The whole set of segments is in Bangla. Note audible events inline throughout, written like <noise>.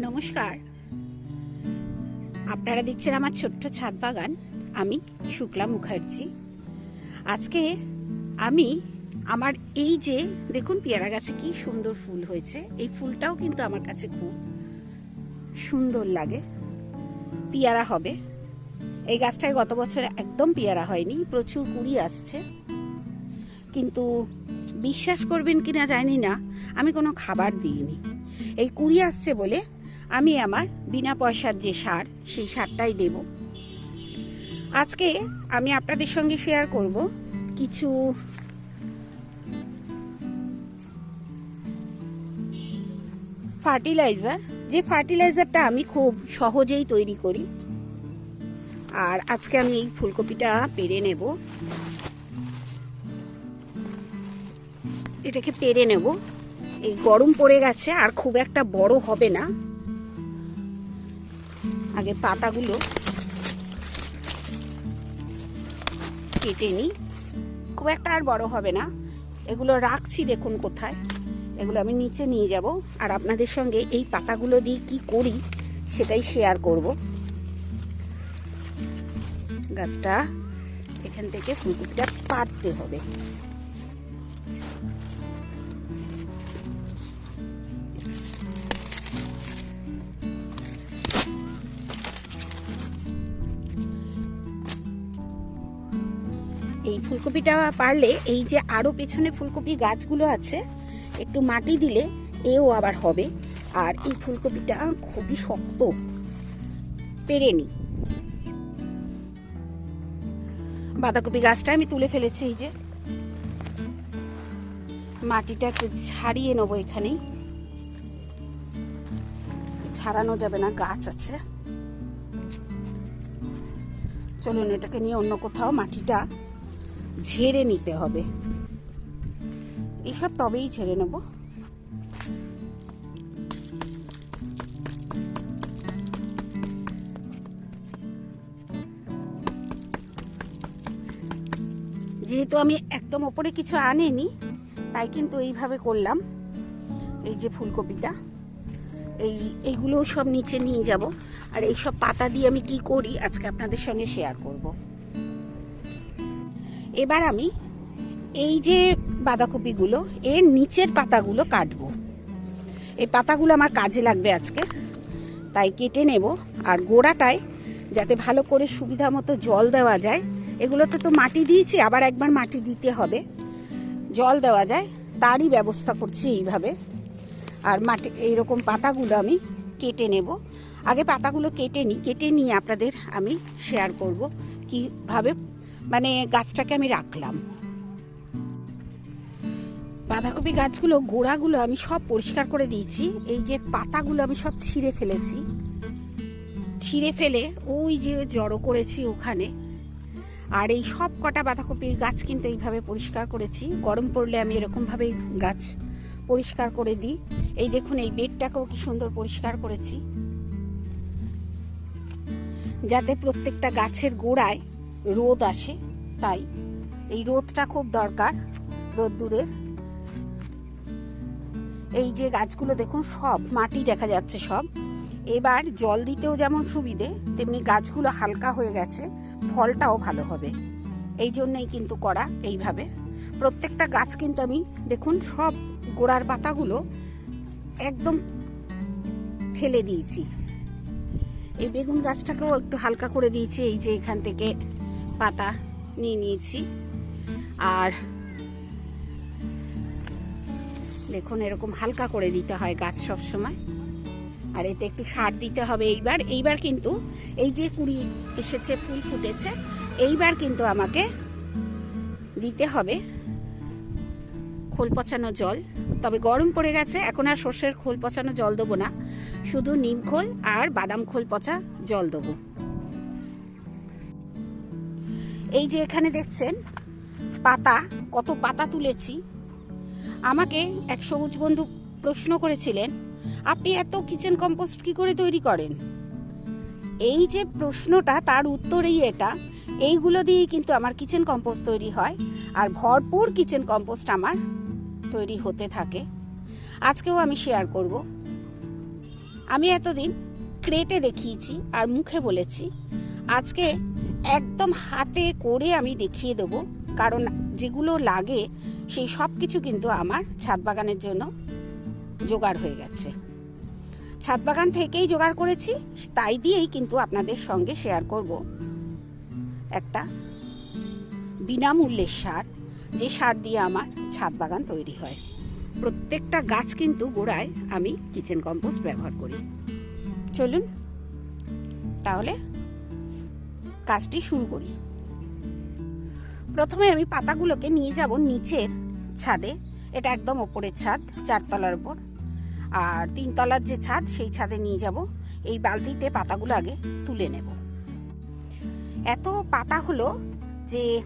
নমস্কার। আপনারা দেখছেন আমার ছোট্ট ছাদ বাগান। আমি শুক্লা মুখার্জি। আজকে আমি আমার এই যে, দেখুন পেয়ারা গাছে কি সুন্দর ফুল হয়েছে। এই ফুলটাও কিন্তু আমার কাছে খুব সুন্দর লাগে। পেয়ারা হবে। এই গাছটায় গত বছর একদম পেয়ারা হয়নি, প্রচুর কুড়ি আসছে। কিন্তু বিশ্বাস করবেন কিনা জানি না, আমি কোনো খাবার দিইনি। এই কুড়ি আসছে বলে আমি আমার বিনা পয়সার যে সার, সেই সারটাই দেব। আজকে আমি আপনাদের সঙ্গে শেয়ার করব কিছু ফার্টিলাইজার যে ফার্টিলাইজারটা আমি খুব সহজেই তৈরি করি। আর আজকে আমি এই ফুলকপিটা পেরে নেব। এটাকে পেরে নেব। এই গরম পড়ে গেছে, আর খুব একটা বড় হবে না। আগে পাতাগুলো কেটে নিই। খুব একটা আর বড় হবে না। এগুলো রাখছি দেখুন কোথায়। এগুলো আমি নিচে নিয়ে যাব আর আপনাদের সঙ্গে এই পাতাগুলো দিয়ে কি করি সেটাই শেয়ার করব। গাছটা এখান থেকে ফুলকপিটা পাড়তে হবে। এই ফুলকপিটা পারলে এই যে আরও পেছনে ফুলকপি গাছগুলো আছে, একটু মাটি দিলে এও আবার হবে। আর এই ফুলকপিটা খুবই শক্ত পেরে নি বাঁধাকপি গাছটা আমি তুলে ফেলেছি এই যে। মাটিটা একটু ছাড়িয়ে নেব এখানেই। ছাড়ানো যাবে না, গাছ আছে। চলুন এটাকে নিয়ে অন্য কোথাও মাটিটা ঝেড়ে নিতে হবে। এসব টবেই ঝেড়ে নেব। যেহেতু আমি একদম ওপরে কিছু আনিনি, তাই কিন্তু এইভাবে করলাম। এই যে ফুলকপিটা, এই এইগুলো সব নিচে নিয়ে যাব। আর এই সব পাতা দিয়ে আমি কি করি, আজকে আপনাদের সঙ্গে শেয়ার করব। এবার আমি এই যে বাঁধাকপিগুলো, এর নিচের পাতাগুলো কাটবো। এই পাতাগুলো আমার কাজে লাগবে আজকে, তাই কেটে নেব। আর গোড়াটায় যাতে ভালো করে সুবিধা মতো জল দেওয়া যায় এগুলোতে তো মাটি দিয়েছি, আবার একবার মাটি দিতে হবে। জল দেওয়া যায়, তারই ব্যবস্থা করছি এইভাবে। আর মাটি, এইরকম পাতাগুলো আমি কেটে নেব। আগে পাতাগুলো কেটে নিই কেটে নিয়ে আপনাদের আমি শেয়ার করব, কীভাবে মানে গাছটাকে আমি রাখলাম। বাঁধাকপি গাছগুলো, গোড়াগুলো আমি সব পরিষ্কার করে দিয়েছি। এই যে পাতাগুলো আমি সব ছিঁড়ে ফেলেছি। ছিঁড়ে ফেলে ওই যে জড়ো করেছি ওখানে। আর এই সব কটা বাঁধাকপির গাছ কিন্তু এইভাবে পরিষ্কার করেছি। গরম পড়লে আমি এরকমভাবে গাছ পরিষ্কার করে দিই। এই দেখুন, এই বেডটাকেও কি সুন্দর পরিষ্কার করেছি। যাতে প্রত্যেকটা গাছের গোড়ায় রোদ আসে, তাই এই রোদটা খুব দরকার রোদ্দুরের। এই যে গাছগুলো দেখুন, সব মাটি দেখা যাচ্ছে সব। এবার জল দিতেও যেমন সুবিধে, তেমনি গাছগুলো হালকা হয়ে গেছে, ফলটাও ভালো হবে। এই জন্যই কিন্তু করা এইভাবে। প্রত্যেকটা গাছ কিন্তু আমি, দেখুন, সব গোড়ার পাতাগুলো একদম ফেলে দিয়েছি। এই বেগুন গাছটাকেও একটু হালকা করে দিয়েছি, এই যে এখান থেকে পাতা নিয়ে নিয়েছি। আর দেখুন, এরকম হালকা করে দিতে হয় গাছ সব সময়। আর এতে একটু সার দিতে হবে এইবার। এইবার কিন্তু এই যে কুড়ি এসেছে, ফুল ফুটেছে, এইবার কিন্তু আমাকে দিতে হবে খোল পচানো জল। তবে গরম পড়ে গেছে, এখন আর সর্ষের খোল পচানো জল দেবো না। শুধু নিম খোল আর বাদাম খোল পচা জল দেবো। এই যে এখানে দেখছেন, পাতা, কত পাতা তুলেছি। আমাকে এক সবুজ বন্ধু প্রশ্ন করেছিলেন, আপনি এত কিচেন কম্পোস্ট কি করে তৈরি করেন? এই যে প্রশ্নটা, তার উত্তরেই এটা, এইগুলো দিয়েই কিন্তু আমার কিচেন কম্পোস্ট তৈরি হয়, আর ভরপুর কিচেন কম্পোস্ট আমার তৈরি হতে থাকে। আজকেও আমি শেয়ার করব। আমি এতদিন ক্রেটে দেখিয়েছি আর মুখে বলেছি আজকে একদম হাতে করে আমি দেখিয়ে দেব, কারণ যেগুলো লাগে সেই সব কিছু কিন্তু আমার ছাদ বাগানের জন্য জোগাড় হয়ে গেছে। ছাদ বাগান থেকেই জোগাড় করেছি, তাই দিয়েই কিন্তু আপনাদের সঙ্গে শেয়ার করব। একটা বিনামূল্যের সার, যে সার দিয়ে আমার ছাদ বাগান তৈরি হয়। প্রত্যেকটা গাছ কিন্তু গোড়ায় আমি কিচেন কম্পোস্ট ব্যবহার করি। চলুন, তাহলে কাজটি শুরু করি। প্রথমে আমি পাতাগুলোকে নিয়ে যাব নিচের ছাদে। এটা একদম ওপরের ছাদ, চারতলার উপর। আর তিনতলার যে ছাদ, সেই ছাদে নিয়ে যাব। এই বালতিতে পাতাগুলো আগে তুলে নেব। এত পাতা হলো যে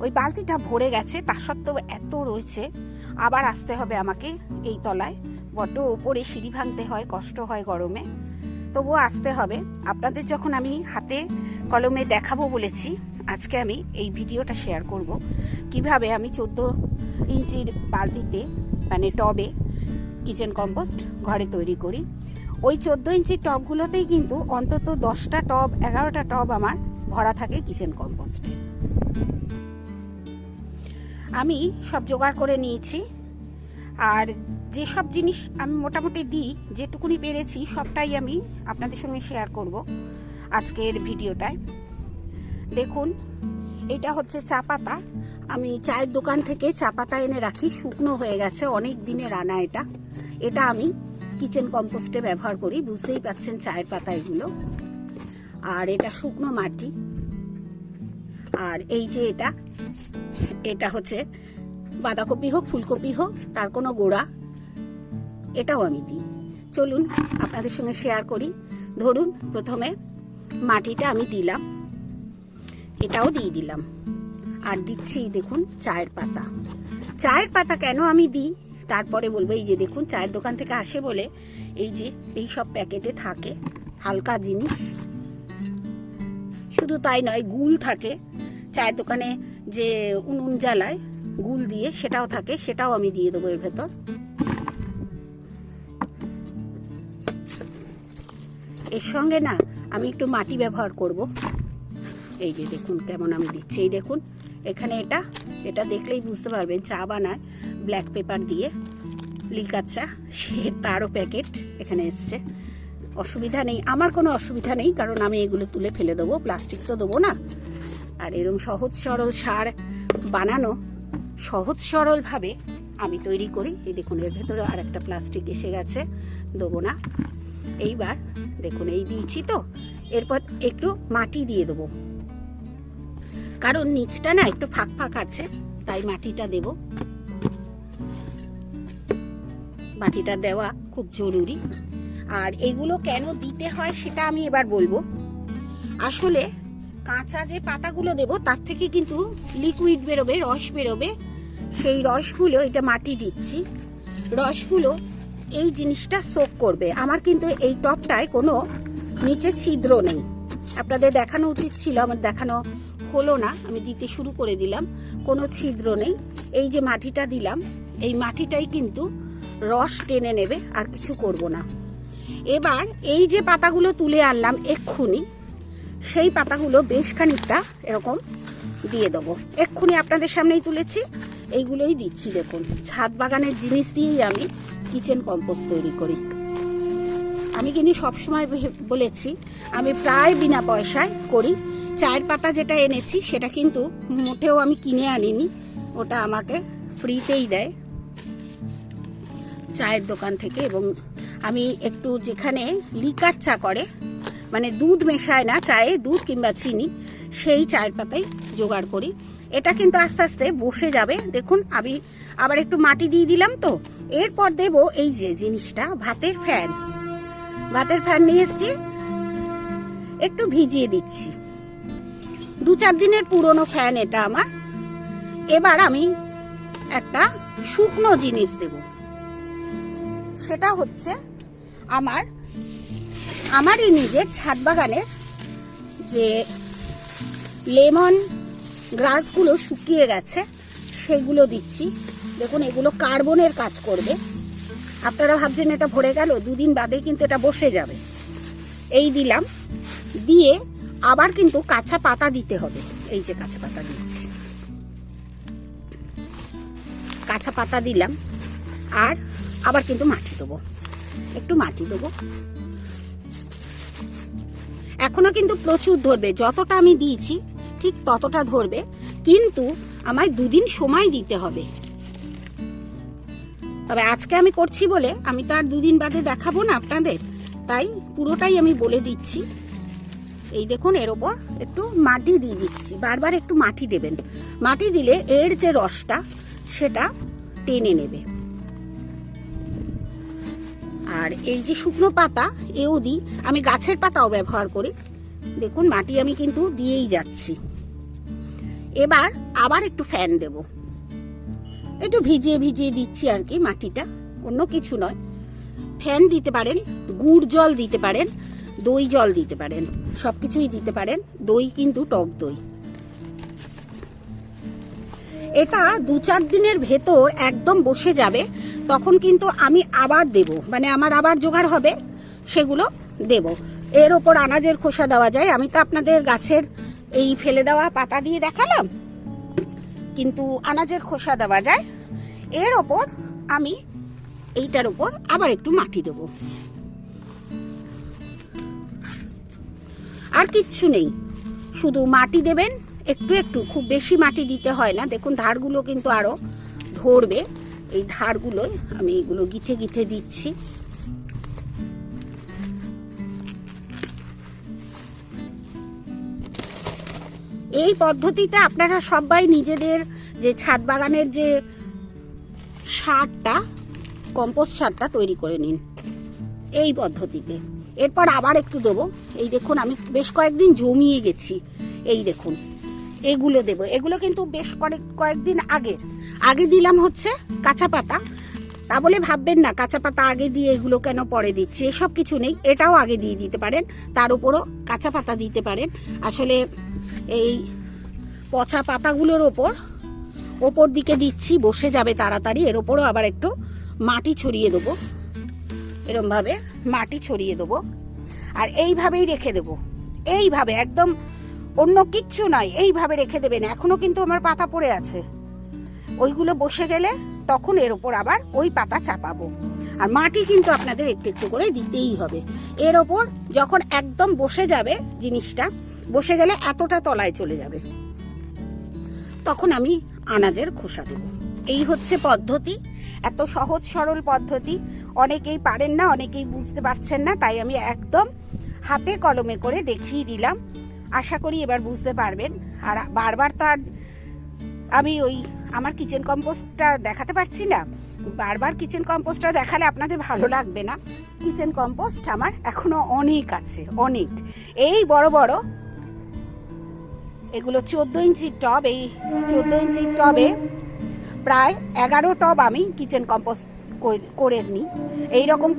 ওই বালতিটা ভরে গেছে, তা সত্ত্বেও এত রয়েছে। আবার আসতে হবে আমাকে এই তলায়। বড্ড ওপরে সিঁড়ি ভাঙতে হয়, কষ্ট হয় গরমে। তবুও আসতে হবে। আপনাদের যখন আমি হাতে কলমে দেখাবো বলেছি, আজকে আমি এই ভিডিওটা শেয়ার করব। কীভাবে আমি চোদ্দ ইঞ্চির বালতিতে মানে টবে কিচেন কম্পোস্ট ঘরে তৈরি করি। ওই চোদ্দ ইঞ্চির টবগুলোতেই কিন্তু অন্তত দশটা টব, এগারোটা টব আমার ভরা থাকে কিচেন কম্পোস্টে আমি সব জোগাড় করে নিয়েছি। আর যেসব জিনিস আমি মোটামুটি দিই, যেটুকুনি পেরেছি, সবটাই আমি আপনাদের সঙ্গে শেয়ার করব আজকের ভিডিওটায়। দেখুন, এটা হচ্ছে চা পাতা। আমি চায়ের দোকান থেকে চা পাতা এনে রাখি, শুকনো হয়ে গেছে, অনেক দিনের আনা এটা। এটা আমি কিচেন কম্পোস্টে ব্যবহার করি, বুঝতেই পারছেন চায়ের পাতা এগুলো। আর এটা শুকনো মাটি। আর এই যে এটা এটা হচ্ছে বাঁধাকপি হোক, ফুলকপি হোক, তার কোনো গোড়া। এটাও আমি দিই। চলুন, আপনাদের সঙ্গে শেয়ার করি। ধরুন, প্রথমে মাটিটা আমি দিলাম। এটাও দিয়ে দিলাম। আর দিচ্ছি, দেখুন, চায়ের পাতা। চায়ের পাতা কেন আমি দিই? তারপরে বলব, এই যে দেখুন, চায়ের দোকান থেকে আসে বলে এই যে, এই সব প্যাকেটে থাকে হালকা জিনিস। শুধু তাই নয়, গুল থাকে। চায়ের দোকানে যে উনুন জ্বালায়, গুল দিয়ে সেটাও থাকে, সেটাও আমি দিয়ে দেবো এর ভেতর। এর সঙ্গে না আমি একটু মাটি ব্যবহার করব। এই যে দেখুন কেমন আমি দিচ্ছি। এই দেখুন, এখানে এটা এটা দেখলেই বুঝতে পারবেন, চা বানায় ব্ল্যাক পেপার দিয়ে, লিকার চা, সে তারও প্যাকেট এখানে এসছে। অসুবিধা নেই, আমার কোনো অসুবিধা নেই, কারণ আমি এগুলো তুলে ফেলে দেবো প্লাস্টিক তো দেবো না। আর এরকম সহজ সরল সার বানানো সহজ সরলভাবে আমি তৈরি করি। এই দেখুন, এর ভেতরে আর একটা প্লাস্টিক এসে গেছে, দেবো না। এইবার দেখুন, এই দিয়েছি তো। এরপর একটু মাটি দিয়ে দেবো। কারণ নিচটা না একটু ফাঁক ফাঁক আছে, তাই মাটিটা দেব। মাটিটা দেওয়া খুব জরুরি। আর এগুলো কেন দিতে হয় সেটা আমি এবার বলব। আসলে কাঁচা যে পাতাগুলো দেব, তার থেকে কিন্তু লিকুইড বেরোবে, রস বেরোবে। সেই রসগুলো, এটা মাটি দিচ্ছি। রসগুলো এই জিনিসটা সোক করবে। আমার কিন্তু এই টপটায় কোনো নিচে ছিদ্র নেই। আপনাদের দেখানো উচিত ছিল, আমার দেখানো হলো না, আমি দিতে শুরু করে দিলাম, কোনো ছিদ্র নেই। এই যে মাটিটা দিলাম, এই মাটিটাই কিন্তু রস টেনে নেবে, আর কিছু করব না। এবার এই যে পাতাগুলো তুলে আনলাম এক্ষুনি, সেই পাতাগুলো বেশ খানিকটা এরকম দিয়ে দেবো। এক্ষুনি আপনাদের সামনেই তুলেছি, এইগুলোই দিচ্ছি, দেখুন। ছাদ বাগানের জিনিস দিয়েই আমি কিচেন কম্পোস্ট তৈরি করি। আমি কিন্তু সবসময় বলেছি, আমি প্রায় বিনা পয়সায় করি। চায়ের পাতা যেটা এনেছি, সেটা কিন্তু মোটেও আমি কিনে আনিনি। ওটা আমাকে ফ্রিতেই দেয়। চায়ের দোকান থেকে এবং আমি একটু যেখানে লিকার চা করে মানে দুধ মেশায় না, চায়ে দুধ কিংবা চিনি, সেই চায়ের পাতাই জোগাড় করি। এটা কিন্তু আস্তে আস্তে বসে যাবে। দেখুন, আমি আবার একটু মাটি দিয়ে দিলাম তো। এরপর দেব এই যে জিনিসটা, ভাতের ফ্যান। ভাতের ফ্যান নিয়ে এসছি। একটু ভিজিয়ে দিচ্ছি। দু চার দিনের পুরনো ফ্যান এটা আমার। এবার আমি একটা শুকনো জিনিস দেব। সেটা হচ্ছে আমার, আমারই নিজের ছাদ বাগানের যে লেমন গ্রাসগুলো শুকিয়ে গেছে, সেগুলো দিচ্ছি। দেখুন, এগুলো কার্বনের কাজ করবে। আপনারা ভাবছেন এটা ভরে গেল, দুদিন বাদে কিন্তু এটা বসে যাবে। এই দিলাম, দিয়ে আবার কিন্তু কাঁচা পাতা দিতে হবে। এই যে কাঁচা পাতা দিচ্ছি। কাঁচা পাতা দিলাম, আর আবার কিন্তু মাটি দেবো। একটু মাটি দেবো। এখনও কিন্তু প্রচুর ধরবে। যতটা আমি দিয়েছি ঠিক ততটা ধরবে, কিন্তু আমায় দুদিন সময় দিতে হবে। তবে আজকে আমি করছি বলে আমি তো আর দুদিন বাদে দেখাবো না আপনাদের, তাই পুরোটাই আমি বলে দিচ্ছি। এই দেখুন, এর ওপর একটু মাটি দিয়ে দিচ্ছি, বারবার একটু মাটি দেবেন। মাটি দিলে এর যে রসটা, সেটা টেনে নেবে। আর এই যে শুকনো পাতা, এও দিই। আমি গাছের পাতাও ব্যবহার করি। দেখুন, মাটি আমি কিন্তু দিয়েই যাচ্ছি। এবার আবার একটু ফ্যান দেব। একটু ভিজিয়ে ভিজিয়ে দিচ্ছি আর কি মাটিটা, অন্য কিছু নয়। ফ্যান দিতে পারেন, গুড় জল দিতে পারেন, দই জল দিতে পারেন সব কিছুই দিতে পারেন, দই কিন্তু টক দই। এটা দু চার দিনের ভেতর একদম বসে যাবে, তখন কিন্তু আমি আবার দেব মানে আমার আবার জোগাড় হবে, সেগুলো দেব। এর ওপর আনাজের খোসা দেওয়া যায়। আমি তো আপনাদের গাছের এই ফেলে দেওয়া পাতা দিয়ে দেখালাম। কিন্তু আনাজের খোসা দেওয়া যায়। এর ওপর আমি এইটার ওপর আবার একটু মাটি দেব। আর কিচ্ছু নেই। শুধু মাটি দেবেন। একটু একটু, খুব বেশি মাটি দিতে হয় না। দেখুন, ধারগুলো কিন্তু আরও ধরবে। এই ধারগুলোয় আমি এগুলো গিথে গিথে দিচ্ছি। এই পদ্ধতিতে আপনারা সবাই নিজেদের যে ছাদ বাগানের যে সারটা কম্পোস্ট সারটা তৈরি করে নিন এই পদ্ধতিতে। এরপর আবার একটু দেবো। এই দেখুন, আমি বেশ কয়েকদিন জমিয়ে গেছি। এই দেখুন, এগুলো দেবো। এগুলো কিন্তু বেশ কয়েক, কয়েকদিন আগে। আগে দিলাম হচ্ছে কাঁচা পাতা। তা বলে ভাববেন না, কাঁচা পাতা আগে দিয়ে এগুলো কেন পরে দিচ্ছি? এসব কিছু নেই, এটাও আগে দিয়ে দিতে পারেন, তার উপরও কাঁচা পাতা দিতে পারেন। আসলে এই পচা পাতাগুলোর ওপর ওপর দিকে দিচ্ছি, বসে যাবে তাড়াতাড়ি, এর ওপরও আবার একটু মাটি ছড়িয়ে দেবো। এরমভাবে মাটি ছড়িয়ে দেবো, আর এইভাবেই রেখে দেবো। এইভাবে, একদম অন্য কিচ্ছু নয়, এইভাবে রেখে দেবেন। এখনও কিন্তু আমার পাতা পড়ে আছে। ওইগুলো বসে গেলে তখন এর ওপর আবার ওই পাতা চাপাবো। আর মাটি কিন্তু আপনাদের একটু একটু করে দিতেই হবে। এর ওপর যখন একদম বসে যাবে জিনিসটা, বসে গেলে এতটা তলায় চলে যাবে। তখন আমি আনাজের খোসা দেব। এই হচ্ছে পদ্ধতি। এত সহজ সরল পদ্ধতি। অনেকেই পারেন না, অনেকেই বুঝতে পারছেন না, তাই আমি একদম হাতে কলমে করে দেখিয়ে দিলাম। আশা করি এবার বুঝতে পারবেন। আর বারবার তো আর আমি ওই আমার কিচেন কম্পোস্টটা দেখাতে পারছি না। বারবার কিচেন কম্পোস্টটা দেখালে আপনাদের ভালো <laughs> লাগবে না। কিচেন কম্পোস্ট আমার এখনও অনেক আছে অনেক। এই বড় বড় এগুলো চোদ্দ ইঞ্চির টব এই চোদ্দ ইঞ্চির টবে প্রায় এগারো টব আমি কিচেন কম্পোস্ট করে নিই এইরকম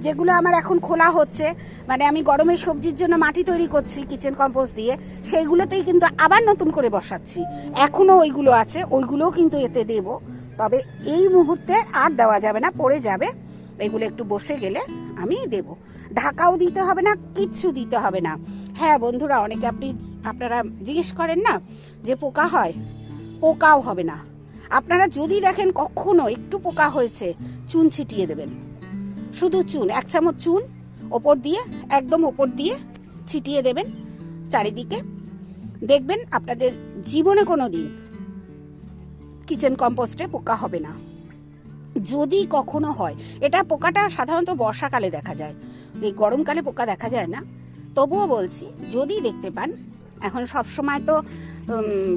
যেগুলো আমার এখন খোলা হচ্ছে মানে আমি গরমের সবজির জন্য মাটি তৈরি করছি কিচেন কম্পোস্ট দিয়ে, সেইগুলোতেই কিন্তু আবার নতুন করে বসাচ্ছি। এখনও ওইগুলো আছে, ওইগুলোও কিন্তু এতে দেব। তবে এই মুহূর্তে আর দেওয়া যাবে না, পড়ে যাবে। এগুলো একটু বসে গেলে আমি দেব। ঢাকাও দিতে হবে না, কিচ্ছু দিতে হবে না। হ্যাঁ বন্ধুরা, অনেকে আপনি, আপনারা জিজ্ঞেস করেন না যে পোকা হয়? পোকাও হবে না। আপনারা যদি দেখেন কখনো একটু পোকা হয়েছে, চুন ছিটিয়ে দেবেন। শুধু চুন, এক চামচ চুন ওপর দিয়ে, একদম ওপর দিয়ে ছিটিয়ে দেবেন চারিদিকে। দেখবেন আপনাদের জীবনে কোনো দিন কিচেন কম্পোস্টে পোকা হবে না। যদি কখনো হয়, এটা পোকাটা সাধারণত বর্ষাকালে দেখা যায়। এই গরমকালে পোকা দেখা যায় না। তবুও বলছি, যদি দেখতে পান, এখন সব সময় তো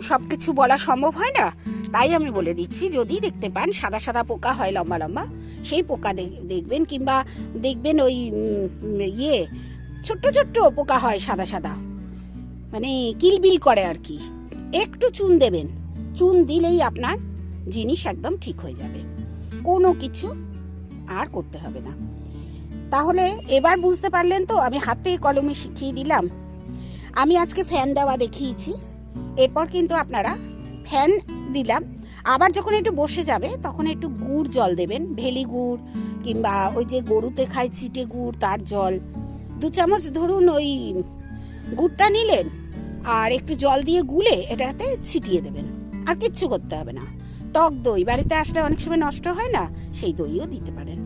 সব কিছু বলা সম্ভব হয় না? তাই আমি বলে দিচ্ছি, যদি দেখতে পান সাদা সাদা পোকা হয় লম্বা লম্বা, সেই পোকা দেখ- দেখবেন কিংবা দেখবেন ওই ইয়ে ছোট্ট ছোট্ট পোকা হয় সাদা সাদা। মানে কিলবিল করে আর কি। একটু চুন দেবেন। চুন দিলেই আপনার জিনিস একদম ঠিক হয়ে যাবে। কোনো কিছু আর করতে হবে না। তাহলে এবার বুঝতে পারলেন তো, আমি হাতে কলমে শিখিয়ে দিলাম। আমি আজকে ফ্যান দেওয়া দেখিয়েছি। এরপর কিন্তু আপনারা ফ্যান দিলাম। আবার যখন একটু বসে যাবে, তখন একটু গুড় জল দেবেন। ভেলি গুড় কিংবা ওই যে গরুতে খায় চিটে গুড়, তার জল। দু চামচ ধরুন ওই গুড়টা নিলেন আর একটু জল দিয়ে গুলে এটাতে ছিটিয়ে দেবেন। আর কিচ্ছু করতে হবে না। টক দই, বাড়িতে আসলে অনেক সময় নষ্ট হয় না, সেই দইও দিতে পারেন।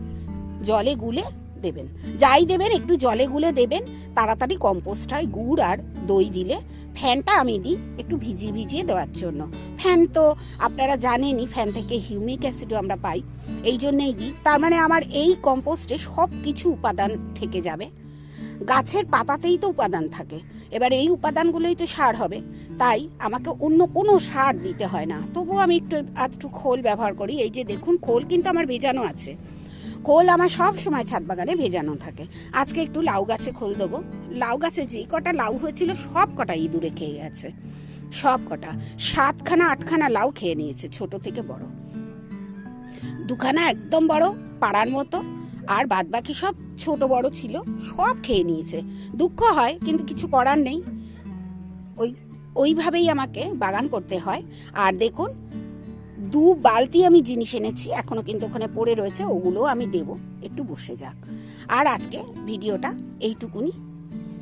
জলে গুলে দেবেন। যাই দেবেন, একটু জলে গুলে দেবেন, তাড়াতাড়ি কম্পোস্ট হয়, গুড় আর দই দিলে। ফ্যানটা আমি দিই একটু ভিজিয়ে ভিজিয়ে দেওয়ার জন্য। ফ্যান তো আপনারা জানেনই, ফ্যান থেকে হিউমিক অ্যাসিডও আমরা পাই, এই জন্যেই দিই। তার মানে আমার এই কম্পোস্টে সব কিছু উপাদান থেকে যাবে। গাছের পাতাতেই তো উপাদান থাকে। এবার এই উপাদানগুলোই তো সার হবে। তাই আমাকে অন্য কোনো সার দিতে হয় না। তবুও আমি একটু একটু খোল ব্যবহার করি। এই যে দেখুন, খোল কিন্তু আমার ভেজানো আছে। খোল আমার সব সময় ছাদ বাগানে ভেজানো থাকে। আজকে একটু লাউ গাছে খোল দেবো। লাউ গাছে যে কটা লাউ হয়েছিল, সব কটা ইঁদুরে খেয়ে গেছে। সব কটা। সাতখানা, আটখানা লাউ খেয়ে নিয়েছে, ছোট থেকে বড়। দুখানা একদম বড়, পাড়ার মতো। আর বাদ বাকি সব ছোট বড় ছিল, সব খেয়ে নিয়েছে। দুঃখ হয়, কিন্তু কিছু করার নেই। ওই, ওইভাবেই আমাকে বাগান করতে হয়। আর দেখুন দু বালতি আমি জিনিস এনেছি, এখনও কিন্তু ওখানে পড়ে রয়েছে, ওগুলো আমি দেব। একটু বসে যাক। আর আজকে ভিডিওটা এইটুকুনি।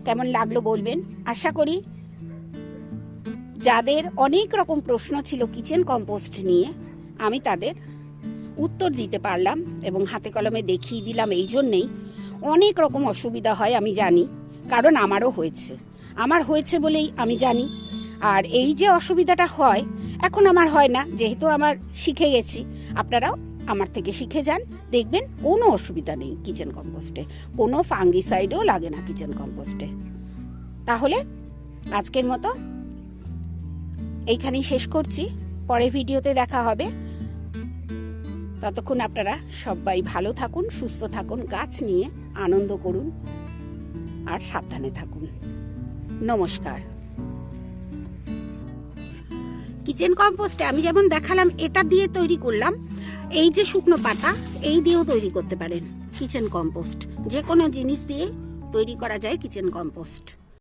কেমন লাগল বলবেন? আশা করি যাদের অনেক রকম প্রশ্ন ছিল কিচেন কম্পোস্ট নিয়ে, আমি তাদের উত্তর দিতে পারলাম এবং হাতে কলমে দেখিয়ে দিলাম এই জন্যেই। অনেক রকম অসুবিধা হয়, আমি জানি, কারণ আমারও হয়েছে। আমার হয়েছে বলেই আমি জানি। আর এই যে অসুবিধাটা হয় এখন আমার হয় না, যেহেতু আমার শিখে গেছি। আপনারাও আমার থেকে শিখে যান, দেখবেন কোনো অসুবিধা নেই কিচেন কম্পোস্টে। কোনো ফাঙ্গিসাইডও লাগে না কিচেন কম্পোস্টে। তাহলে আজকের মতো এইখানেই শেষ করছি। পরের ভিডিওতে দেখা হবে। ততক্ষণ আপনারা সবাই ভালো থাকুন, সুস্থ থাকুন, গাছ নিয়ে আনন্দ করুন আর সাবধানে থাকুন। নমস্কার। কিচেন কম্পোস্টে আমি যেমন দেখালাম, এটা দিয়ে তৈরি করলাম। এই যে শুকনো পাতা, এই দিয়েও তৈরি করতে পারেন কিচেন কম্পোস্ট। যে কোনো জিনিস দিয়ে তৈরি করা যায় কিচেন কম্পোস্ট।